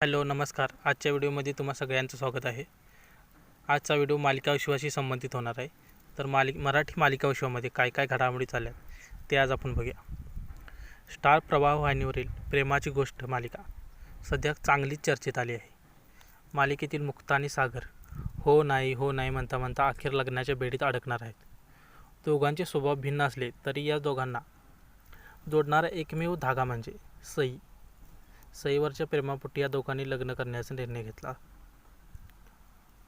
Hello नमस्कार. आजच्या व्हिडिओमध्ये तुम्हा सगळ्यांचं स्वागत आहे. आजचा व्हिडिओ मालिका विश्वाशी संबंधित होणार आहे. तर मालिक मराठी मालिका विश्वामध्ये काय काय घडामोडी चालल्या ते आज आपण बघूया. स्टार प्रवाह वाहिनीवरील प्रेमाची गोष्ट मालिका सध्या चांगलीच चर्चेत आली आहे. मालिकेतील मुक्ता आणि सागर हो नाही हो नाही म्हणता म्हणता अखेर लग्नाच्या बेडीत अडकणार आहेत. दोघांचे स्वभाव भिन्न असले तरी या दोघांना जोडणारा एकमेव धागा म्हणजे सई. सईवरच्या प्रेमापोटी या दोघांनी लग्न करण्याचा निर्णय घेतला.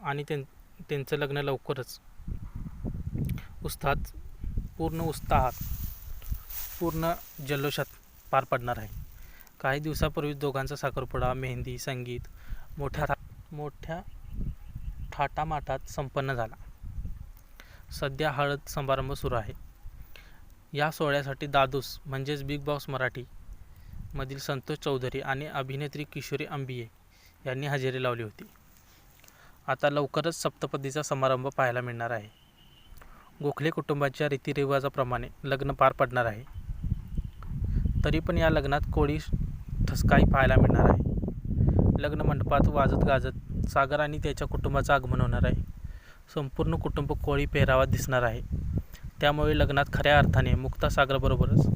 आणि त्यां त्यांचं लग्न लवकरच. उत्साहात पूर्ण उत्साहात पूर्ण जल्लोषात पार पडणार आहे. काही दिवसापूर्वी दोघांचा साखरपुडा मेहंदी संगीत मोठ्या था- मोठ्या थाटामाटात संपन्न झाला. सध्या हळद समारंभ सुरू आहे. या सोहळ्यासाठी दादूस म्हणजेच बिग बॉस मराठी मधील संतोष चौधरी आणि अभिनेत्री किशोरी अंबिये यांनी हजेरी लावली होती. आता लवकरच सप्तपदीचा समारंभ पाहायला मिळणार आहे. गोखले कुटुंबाच्या रीतिरिवाजाप्रमाणे लग्न पार पडणार आहे. तरी पण या लग्नात कोळी ठसकाही पाहायला मिळणार आहे. लग्न मंडपात वाजत गाजत सागर आणि त्याच्या कुटुंबाचं आगमन होणार आहे. संपूर्ण कुटुंब कोळी पेहरावात दिसणार आहे. त्यामुळे लग्नात खऱ्या अर्थाने मुक्ता सागरबरोबरच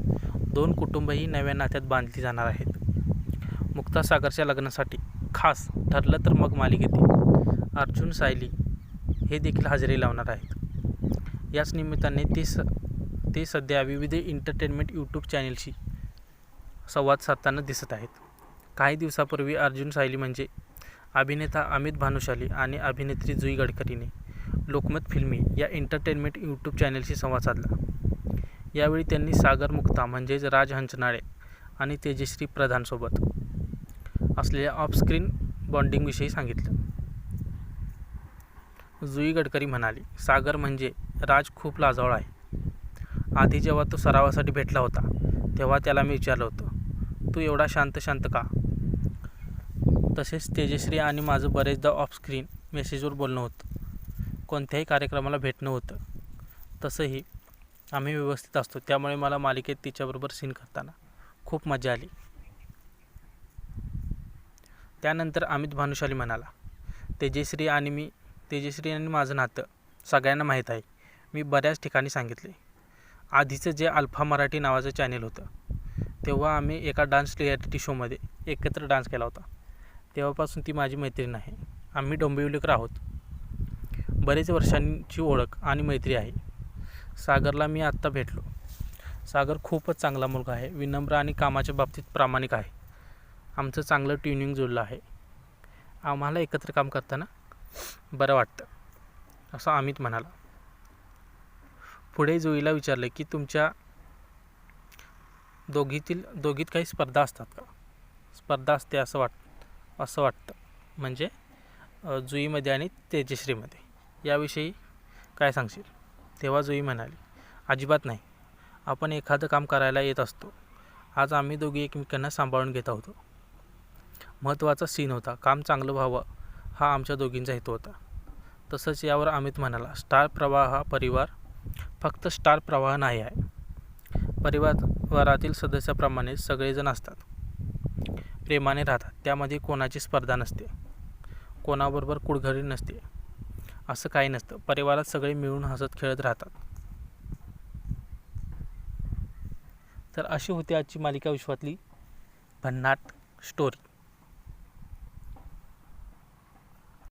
दोन कुटुंबही नव्या नात्यात बांधली जाणार आहेत. मुक्ता सागरच्या लग्नासाठी खास ठरलं तर मग मालिकेतील अर्जुन सायली हे देखील हजेरी लावणार आहेत. याच निमित्ताने ते स ते सध्या विविध एंटरटेनमेंट यूट्यूब चॅनेलशी संवाद साधताना दिसत आहेत. काही दिवसापूर्वी अर्जुन सायली म्हणजे अभिनेता अमित भानुशाली आणि अभिनेत्री जुई गडकरीने लोकमत फिल्मी या एंटरटेनमेंट यूट्यूब चॅनेलशी संवाद साधला. यावेळी त्यांनी सागर मुक्ता म्हणजेच राज हंचनाळे आणि तेजश्री प्रधानसोबत असलेल्या ऑफस्क्रीन बॉन्डिंगविषयी सांगितलं. जुई गडकरी म्हणाली सागर म्हणजे राज खूप लाजवळ आहे. आधी जेव्हा तो सरावासाठी भेटला होता तेव्हा त्याला मी विचारलं होतं तू एवढा शांत शांत का? तसेच तेजश्री आणि माझं बरेचदा ऑफस्क्रीन मेसेजवर बोलणं होतं. कोणत्याही कार्यक्रमाला भेटणं होतं. तसंही आम्ही व्यवस्थित असतो. त्यामुळे मला मालिकेत तिच्याबरोबर सीन करताना खूप मजा आली. त्यानंतर अमित भानुशाली म्हणाला तेजश्री आणि मी तेजश्री आणि माझं नातं सगळ्यांना माहीत आहे. मी बऱ्याच ठिकाणी सांगितले. आधीचं जे अल्फा मराठी नावाचं चॅनेल होतं तेव्हा आम्ही एका डान्स रिॲलिटी शोमध्ये एकत्र डान्स केला होता. तेव्हापासून ती माझी मैत्रीण आहे. आम्ही डोंबिवलीकर आहोत. बरेच वर्षांची ओळख आणि मैत्री आहे. सागरला मी आत्ता भेटलो. सागर खूपच चांगला मुलगा आहे. विनम्र आणि कामाच्या बाबतीत प्रामाणिक आहे. आमचं चांगलं ट्युनिंग जुळलं आहे. आम्हाला एकत्र काम करताना बरं वाटतं असं अमित म्हणाला. पुढे जुईला विचारलं की तुमच्या दोघीतील दोघीत काही स्पर्धा असतात का? स्पर्धा असते असं वाट असं वाटतं. म्हणजे जुईमध्ये आणि तेजश्रीमध्ये. याविषयी काय सांगशील? तेव्हा जुई म्हणाली अजिबात नाही. आपण एखादं काम करायला येत असतो. आज आम्ही दोघी एकमेकांना सांभाळून घेत आहोत महत्त्वाचा सीन होता. काम चांगलं व्हावं हा आमच्या दोघींचा हेतू होता. तसंच यावर अमित म्हणाला स्टार प्रवाह हा परिवार फक्त स्टार प्रवाह नाही आहे. परिवारातील सदस्याप्रमाणे सगळेजण असतात. प्रेमाने राहतात. त्यामध्ये कोणाची स्पर्धा नसते. कोणाबरोबर कुडघरी नसते. असं काही नसतं. परिवारात सगळे मिळून हसत खेळत राहतात. तर अशी होती आजची मालिका विश्वातली भन्नाट स्टोरी